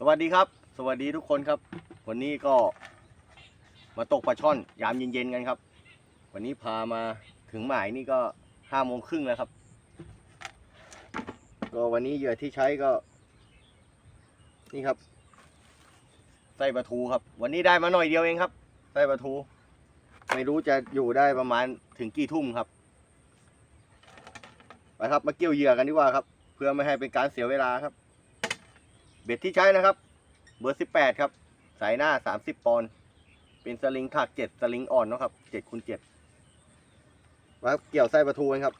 สวัสดีครับ สวัสดีทุกคนครับ วันนี้ก็มาตกปลาช่อนยามเย็นๆกันครับ วันนี้พามาถึงหมายนี่ก็ห้าโมงครึ่งแล้วครับ ก็วันนี้เหยื่อที่ใช้ก็ นี่ครับไส้ปลาทูครับ วันนี้ได้มาหน่อยเดียวเองครับไส้ปลาทู ไม่รู้จะอยู่ได้ประมาณถึงกี่ทุ่มครับไปครับมาเกี่ยวเหยื่อกันดีกว่าครับ เพื่อไม่ให้เป็นการเสียเวลาครับ เบ็ดที่ใช้นะครับ เบอร์สิบแปดครับ สายหน้าสามสิบปอนด์เป็นสลิงถักเจ็ดสลิงอ่อนนะครับเจ็ดคูณเจ็ดมาเกี่ยวไส้ปลาทูกันครับ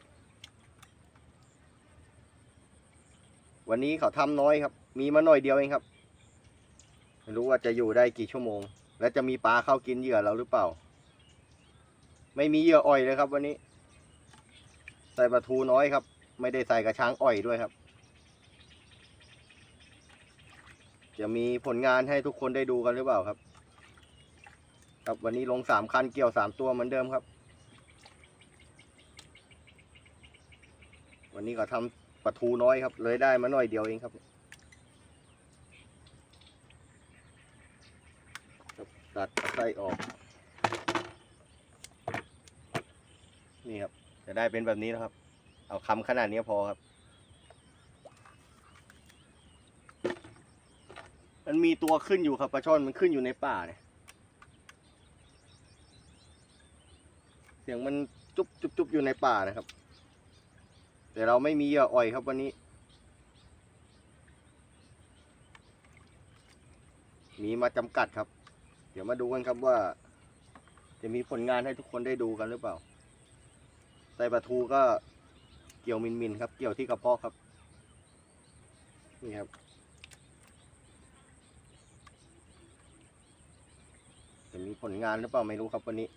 วันนี้เขาทำน้อยครับ มีมาหน่อยเดียวเองครับ ไม่รู้ว่าจะอยู่ได้กี่ชั่วโมง และจะมีปลาเข้ากินเหยื่อเราหรือเปล่า ไม่มีเหยื่ออ่อยเลยครับ วันนี้ ใส่ปลาทูน้อยครับ ไม่ได้ใส่กระช้างอ่อยด้วยครับ จะมีผลงานให้ทุกคนได้ดูกันหรือเปล่าครับ ครับวันนี้ลงสามคันเกี่ยวสามตัวเหมือนเดิมครับ วันนี้ก็ทำปลาทูน้อยครับ เลยได้มาหน่อยเดียวเองครับครับตัดไส้ออก นี่ครับ จะได้เป็นแบบนี้นะครับ เอาคำขนาดนี้พอครับ มีตัวขึ้นอยู่ครับปลาช่อนมันขึ้นอยู่ในป่าเนี่ย เสียงมันจุบจุบจุบอยู่ในป่านะครับ แต่เราไม่มีเหยื่ออ่อยครับวันนี้ มีมาจำกัดครับ เดี๋ยวมาดูกันครับว่า จะมีผลงานให้ทุกคนได้ดูกันหรือเปล่าไส้ปลาทูก็เกี่ยวมินมินครับ เกี่ยวที่กระเพาะครับ นี่ครับ จะมีผลงานหรือเปล่าไม่รู้ครับวันนี้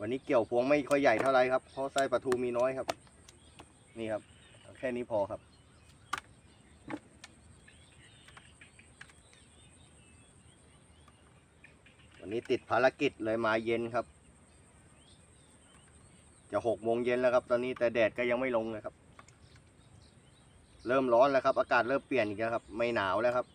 วันนี้เกี่ยวพวงไม่ค่อยใหญ่เท่าไรครับเพราะไส้ปลาทูมีน้อยครับ นี่ครับ แค่นี้พอครับวันนี้ติดภารกิจเลยมาเย็นครับ จะหกโมงเย็นแล้วครับ ตอนนี้แต่แดดก็ยังไม่ลงเลยครับ เริ่มร้อนแล้วครับ อากาศเริ่มเปลี่ยนอีกแล้วครับ ไม่หนาวแล้วครับ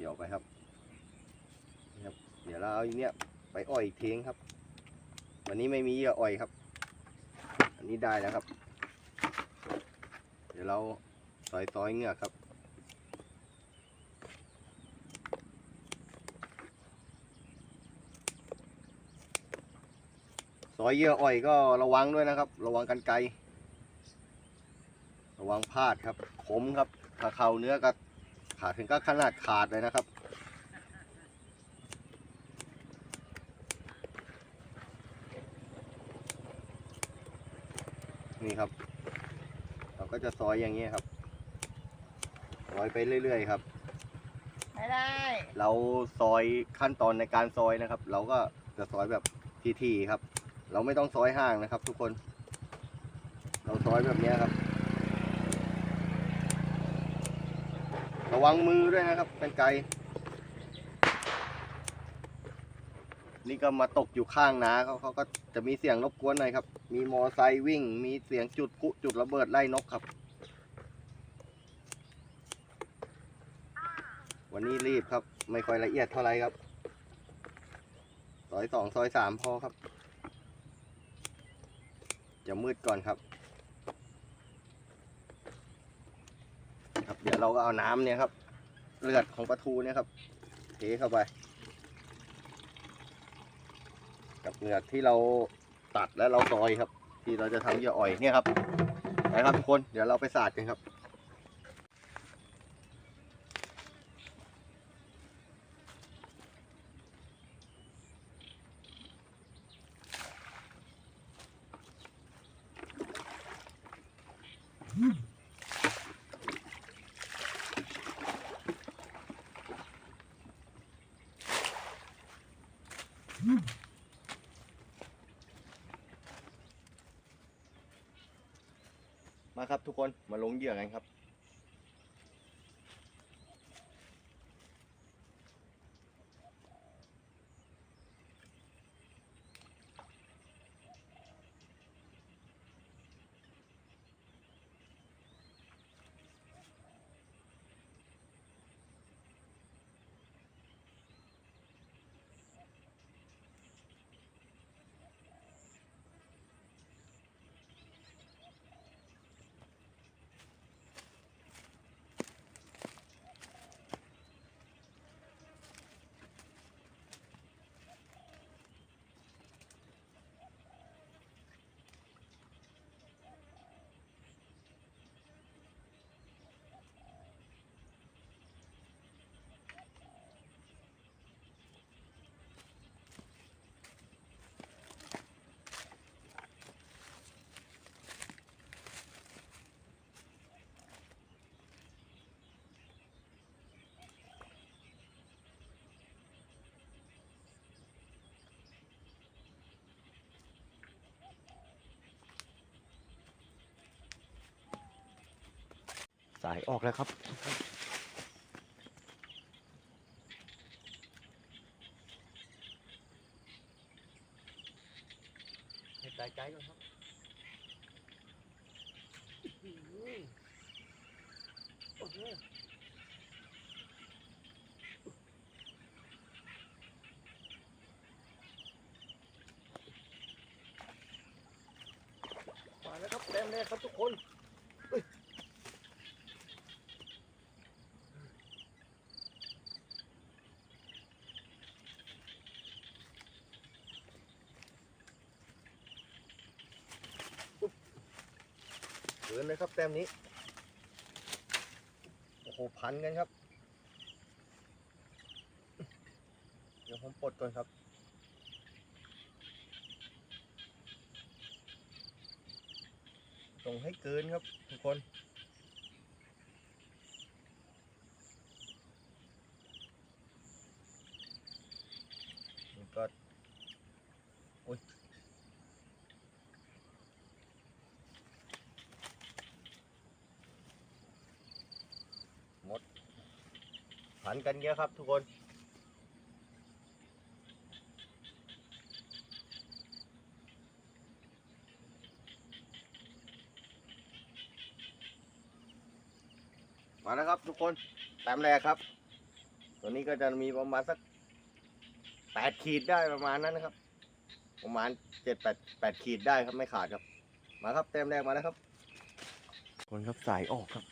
เกี่ยวไปครับนี่ครับ เดี๋ ยวเราเอาอีกเนี้ยไปอ่อยอีกทีครับ วันนี้ไม่มีเหยื่ออ่อยครับ อันนี้ได้แล้วครับ เดี๋ยวเราซอยซอยเงือกครับ ซอยเหยื่ออ่อยก็ระวังด้วยนะครับ ระวังกันไกล ระวังพลาดครับคมครับ ถ้าเข้าเนื้อก็ขาดถึงก็ขนาดขาดเลยนะครับ นี่ครับ เราก็จะซอยอย่างนี้ครับซอยไปเรื่อยๆครับ ไม่ได้ เราซอยขั้นตอนในการซอยนะครับ เราก็จะซอยแบบทีๆครับ เราไม่ต้องซอยห่างนะครับ ทุกคน เราซอยแบบเนี้ยครับ ระวังมือด้วยนะครับเป็นไกล นี่ก็มาตกอยู่ข้างนาเขาเขาก็จะมีเสียงรบกวนหน่อยครับ มีมอไซค์วิ่ง มีเสียงจุดพุจุดระเบิดไล่นกครับ วันนี้รีบครับ ไม่ค่อยละเอียดเท่าไรครับ ซอยสองซอยสามพอครับ จะมืดก่อนครับ ครับ เดี๋ยวเราก็เอาน้ำเนี่ยครับ เลือดของปลาทูเนี่ยครับ เทเข้าไป กับเหงือกที่เราตัดและเราซอยครับ ที่เราจะทำเหยื่ออ่อยเนี่ยครับไปครับทุกคนเดี๋ยวเราไปสาดกันครับ มาครับทุกคนมาลงเหยื่อกันครับ สายออกแล้วครับให้ตายใจก่อนครับโอ้โหมาแล้วครับเต็มเลยครับทุกคนเฮ้ย คืนเลยครับแต้มนี้ โอ้โหพันกันครับ เดี๋ยวผมปลดก่อนครับส่งให้เกินครับทุกคนก็อุ้ยห มดผันกันเยอะครับทุกคนมาแล้วครับทุกคนแต้มแรกครับ ตัวนี้ก็จะมีประมาณสักแปดขีดได้ประมาณนั้นนะครับ ประมาณเจ็ดแปดแปดขีดได้ครับไม่ขาดครับ มาครับแต้มแรกมาแล้วครับ คนครับสายออกครับ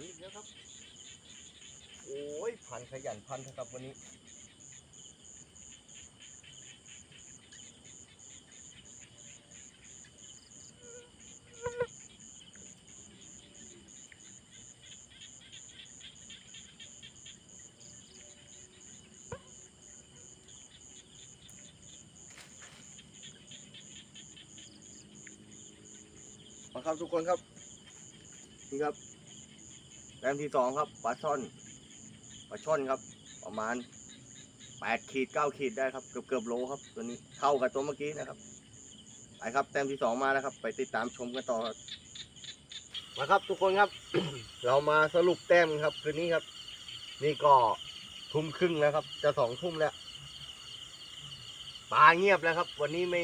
นอีกแล้วครับ โอ้ยพันขยันพันนะครับวันนี้ มาครับทุกคนครับนี่ครับ ต้มที่สองครับปลาช่อนปลาช่อนครับ ประมาณแปดขีดเก้าขีดได้ครับเกือบเกือบโลครับ ตัวนี้เท่ากับตัวเมื่อกี้นะครับไปครับแต้มที่สองมาแล้วครับ ไปติดตามชมกันต่อครับมาครับทุกคนครับ เรามาสรุปแต้มครับคืนนี้ครับ นี่ก็ทุ่มครึ่งแล้วครับ จะสองทุ่มแล้วปลาเงียบแล้วครับ วันนี้ไม่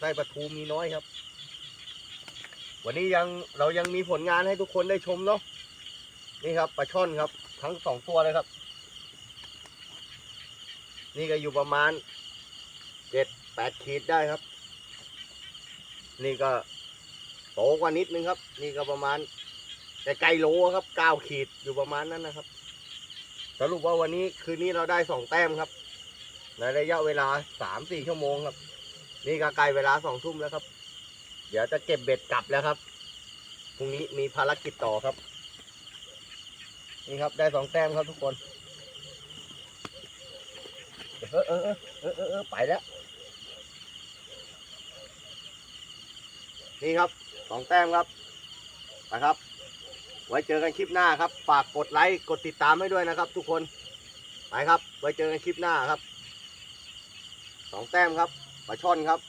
ได้ปลาทูมีน้อยครับ วันนี้ยังเรายังมีผลงานให้ทุกคนได้ชมเนาะ นี่ครับปลาช่อนครับ ทั้งสองตัวเลยครับ นี่ก็อยู่ประมาณเจ็ดแปดขีดได้ครับ นี่ก็โตกว่านิดนึงครับ นี่ก็ประมาณแต่ไกลโลครับเก้าขีดอยู่ประมาณนั้นนะครับ สรุปว่าวันนี้คืนนี้เราได้สองแต้มครับ ในระยะเวลาสามสี่ชั่วโมงครับ นี่ก็ใกล้เวลาสองทุ่มแล้วครับ เดี๋ยวจะเก็บเบ็ดกลับแล้วครับพรุ่งนี้มีภารกิจต่อครับ นี่ครับได้สองแต้มครับทุกคนเออเออเออเออเออเออไปแล้ว นี่ครับสองแต้มครับนะครับ ไว้เจอกันคลิปหน้าครับ ฝากกดไลค์กดติดตามให้ด้วยนะครับ ทุกคนไปครับ ไว้เจอกันคลิปหน้าครับสองแต้มครับปลาช่อนครับ